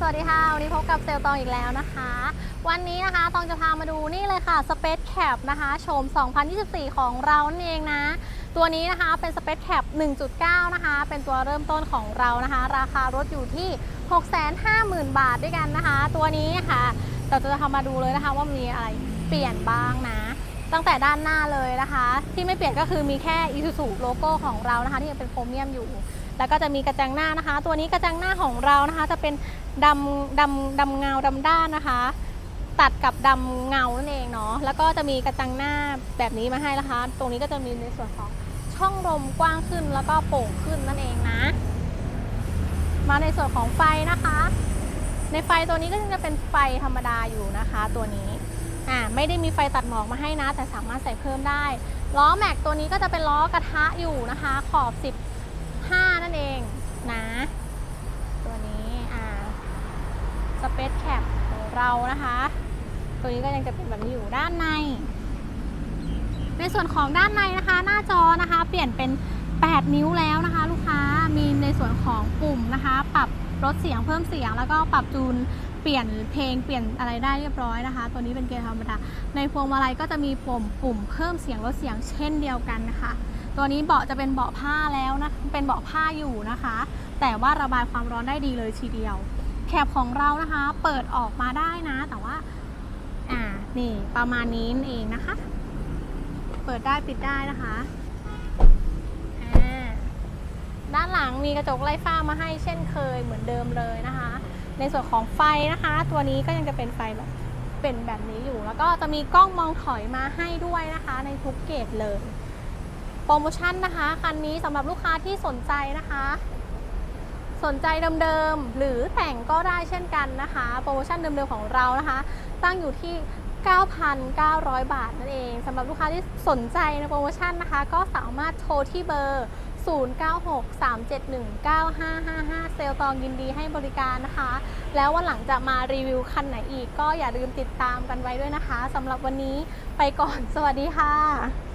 สวัสดีค่ะ วันนี้พบกับเซลตองอีกแล้วนะคะ วันนี้นะคะตองจะพามาดูนี่เลยค่ะ Space Cap นะคะโฉม 2024 ของเรานั่นเองนะ ตัวนี้นะคะเป็น Space Cap 1.9 นะคะ เป็นตัวเริ่มต้นของเรานะคะ ราคารถอยู่ที่ 650,000 บาทด้วยกันนะคะ ตัวนี้ค่ะเราจะทำมาดูเลยนะคะว่ามีอะไรเปลี่ยนบ้างนะ ตั้งแต่ด้านหน้าเลยนะคะ ที่ไม่เปลี่ยนก็คือมีแค่ Isuzu โลโก้ของเรานะคะ ที่ยังเป็นโครเมียมอยู่ แล้วก็จะมีกระจังหน้านะคะ ตัวนี้กระจังหน้าของเรานะคะ จะเป็นดำดำดำเงาดำด้านนะคะ ตัดกับดำเงานั่นเองเนาะแล้วก็จะมีกระจังหน้าแบบนี้มาให้นะคะ ตรงนี้ก็จะมีในส่วนของช่องลมกว้างขึ้นแล้วก็โป่งขึ้นนั่นเองนะ มาในส่วนของไฟนะคะ ในไฟตัวนี้ก็จะเป็นไฟธรรมดาอยู่นะคะ ตัวนี้ อ่าไม่ได้มีไฟตัดหมอกมาให้นะ แต่สามารถใส่เพิ่มได้ ล้อแม็กตัวนี้ก็จะเป็นล้อกระทะอยู่นะคะ ขอบ 15 นั่นเองนะ ตัวนี้อ่าสเปซแคปของเรานะคะ ตัวนี้ก็ยังจะเป็นแบบนี้อยู่ด้านใน ในส่วนของด้านในนะคะ หน้าจอนะคะ เปลี่ยนเป็น 8 นิ้วแล้วนะคะ ลูกค้ามีในส่วนของปุ่มนะคะ ปรับลดเสียงเพิ่มเสียงแล้วก็ปรับจูน เปลี่ยนเพลงเปลี่ยนอะไรได้เรียบร้อยนะคะ ตัวนี้เป็นเกียร์ธรรมดา ในพวงมาลัยก็จะมีปุ่มปุ่มเพิ่มเสียงลดเสียงเช่นเดียวกันนะคะ ตัวนี้เบาะจะเป็นเบาะผ้าแล้วนะ เป็นเบาะผ้าอยู่นะคะ แต่ว่าระบายความร้อนได้ดีเลยทีเดียว แคปของเรานะคะ เปิดออกมาได้นะ แต่ว่า อ่า นี่ประมาณนี้เองนะคะ เปิดได้ปิดได้นะคะด้านหลังมีกระจกไล่ฟ้ามาให้เช่นเคยเหมือนเดิมเลยนะคะ ในส่วนของไฟนะคะ ตัวนี้ก็ยังจะเป็นไฟแบบเป็นแบบนี้อยู่ แล้วก็จะมีกล้องมองถอยมาให้ด้วยนะคะ ในทุกเกตเลย โปรโมชั่นนะคะคันนี้สำหรับลูกค้าที่สนใจนะคะ สนใจเดิมๆหรือแต่งก็ได้เช่นกันนะคะ โปรโมชั่นเดิมๆของเรานะคะ ตั้งอยู่ที่ 9,900 บาทนั่นเองสำหรับลูกค้าที่สนใจในโปรโมชั่นนะคะ ก็สามารถโทรที่เบอร์ 0963719555 เซลลตองยินดีให้บริการนะคะ แล้ววันหลังจะมารีวิวคันไหนอีกก็อย่าลืมติดตามกันไว้ด้วยนะคะสำหรับวันนี้ไปก่อนสวัสดีค่ะ